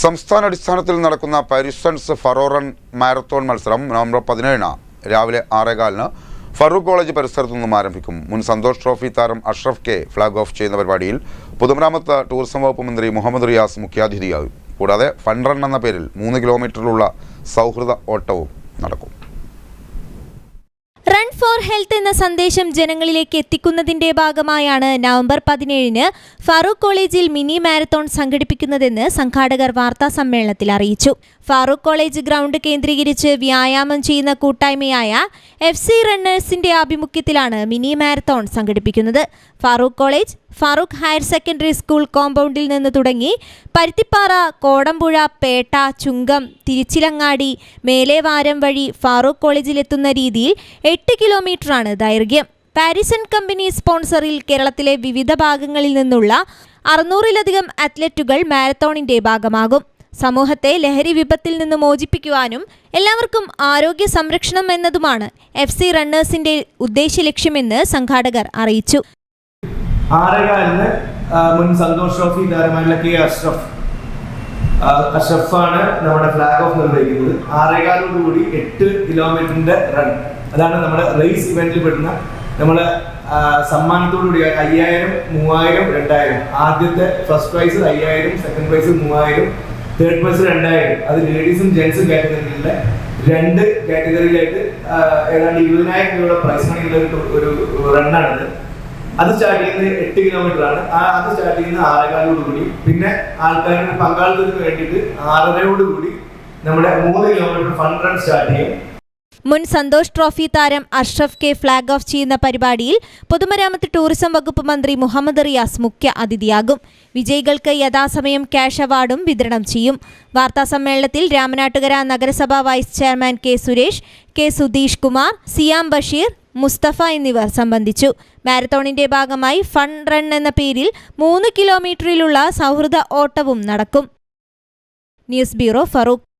സംസ്ഥാന അടിസ്ഥാനത്തിൽ നടക്കുന്ന പരിസൺസ് ഫറോറൺ മാരത്തോൺ മത്സരം നവംബർ പതിനേഴിന് രാവിലെ ആറേകാലിന് ഫറൂഖ് കോളേജ് പരിസരത്തു നിന്നും ആരംഭിക്കും. മുൻ സന്തോഷ് ട്രോഫി താരം അഷ്റഫ് കെ ഫ്ലാഗ് ഓഫ് ചെയ്യുന്ന പരിപാടിയിൽ പൊതുമരാമത്ത് ടൂറിസം വകുപ്പ് മന്ത്രി മുഹമ്മദ് റിയാസ് മുഖ്യാതിഥിയാകും. കൂടാതെ ഫണ്ട് റൺ എന്ന പേരിൽ മൂന്ന് കിലോമീറ്ററിലുള്ള സൗഹൃദ ഓട്ടവും നടക്കും. റൺ ഫോർ ഹെൽത്ത് എന്ന സന്ദേശം ജനങ്ങളിലേക്ക് എത്തിക്കുന്നതിന്റെ ഭാഗമായാണ് നവംബർ പതിനേഴിന് ഫാറൂഖ് കോളേജിൽ മിനി മാരത്തോൺ സംഘടിപ്പിക്കുന്നതെന്ന് സംഘാടകർ വാർത്താ സമ്മേളനത്തിൽ അറിയിച്ചു. ഫാറൂഖ് കോളേജ് ഗ്രൗണ്ട് കേന്ദ്രീകരിച്ച് വ്യായാമം ചെയ്യുന്ന കൂട്ടായ്മയായ എഫ് സി റണ്ണേഴ്സിന്റെ ആഭിമുഖ്യത്തിലാണ് മിനി മാരത്തോൺ സംഘടിപ്പിക്കുന്നത്. Farook college Farook higher secondary school കോമ്പൗണ്ടിൽ നിന്ന് തുടങ്ങി പരുത്തിപ്പാറ കോടമ്പുഴ പേട്ട ചുങ്കം തിരിച്ചിലങ്ങാടി മേലേവാരം വഴി ഫാറൂഖ് കോളേജിലെത്തുന്ന രീതിയിൽ എട്ട് കിലോമീറ്ററാണ് ദൈർഘ്യം. പാരിസൺ കമ്പനി സ്പോൺസറിൽ കേരളത്തിലെ വിവിധ ഭാഗങ്ങളിൽ നിന്നുള്ള അറുന്നൂറിലധികം അത്ലറ്റുകൾ മാരത്തോണിന്റെ ഭാഗമാകും. സമൂഹത്തെ ലഹരി വിപത്തിൽ നിന്ന് മോചിപ്പിക്കുവാനും എല്ലാവർക്കും ആരോഗ്യ സംരക്ഷണം എന്നതുമാണ് എഫ് സി റണ്ണേഴ്സിന്റെ ഉദ്ദേശ ലക്ഷ്യമെന്ന് സംഘാടകർ അറിയിച്ചു. ആറേകാലിന് ആ, മുൻ സന്തോഷ് ട്രോഫി താരമായിട്ടുള്ള കെ അഷ്റഫ്. അഷ്റഫാണ് നമ്മുടെ ഫ്ലാഗ് ഓഫ് നിർവഹിക്കുന്നത്. കൂടി എട്ട് കിലോമീറ്ററിന്റെ റൺ അതാണ് നമ്മുടെ റേസ് ഇവന്റിൽ പെടുന്ന നമ്മൾ സമ്മാനത്തോടുകൂടി അയ്യായിരം മൂവായിരം രണ്ടായിരം. ആദ്യത്തെ ഫസ്റ്റ് പ്രൈസ് അയ്യായിരം സെക്കൻഡ് പ്രൈസ് മൂവായിരം തേർഡ് പ്രൈസ് രണ്ടായിരം. അത് ലേഡീസും ജെന്റ്സും കാറ്റഗറിയിലെ രണ്ട് കാറ്റഗറിയിലായിട്ട് ഏതാണ്ട് ഇരുപതിനായിരം രൂപയുടെ പ്രൈസ് മണിയുള്ള ഒരു റണ്ണാണിത് അത് സ്റ്റാർട്ട് ചെയ്യുന്നത് എട്ട് കിലോമീറ്റർ ആണ്. ആ അത് സ്റ്റാർട്ട് ചെയ്യുന്നത് ആറേകാലോട് കൂടി പിന്നെ ആൾക്കാരുടെ പങ്കാളിത്തത്തിന് വേണ്ടിയിട്ട് ആറരയോട് കൂടി നമ്മുടെ മൂന്ന് കിലോമീറ്റർ ഫണ്ട് റൺ സ്റ്റാർട്ട് ചെയ്യും. മുൻ സന്തോഷ് ട്രോഫി താരം അഷ്റഫ് കെ ഫ്ളാഗ് ഓഫ് ചെയ്യുന്ന പരിപാടിയിൽ പൊതുമരാമത്ത് ടൂറിസം വകുപ്പ് മന്ത്രി മുഹമ്മദ് റിയാസ് മുഖ്യ അതിഥിയാകും. വിജയികൾക്ക് യഥാസമയം ക്യാഷ് അവാർഡും വിതരണം ചെയ്യും. വാർത്താ സമ്മേളനത്തിൽ രാമനാട്ടുകര നഗരസഭാ vice chairman K Suresh K Sudheesh Kumar Siyam Basheer Musthafa എന്നിവർ സംബന്ധിച്ചു. മാരത്തോണിന്റെ ഭാഗമായി ഫൺ റൺ എന്ന പേരിൽ മൂന്ന് കിലോമീറ്ററിലുള്ള സൗഹൃദ ഓട്ടവും നടക്കും. News bureau Farook.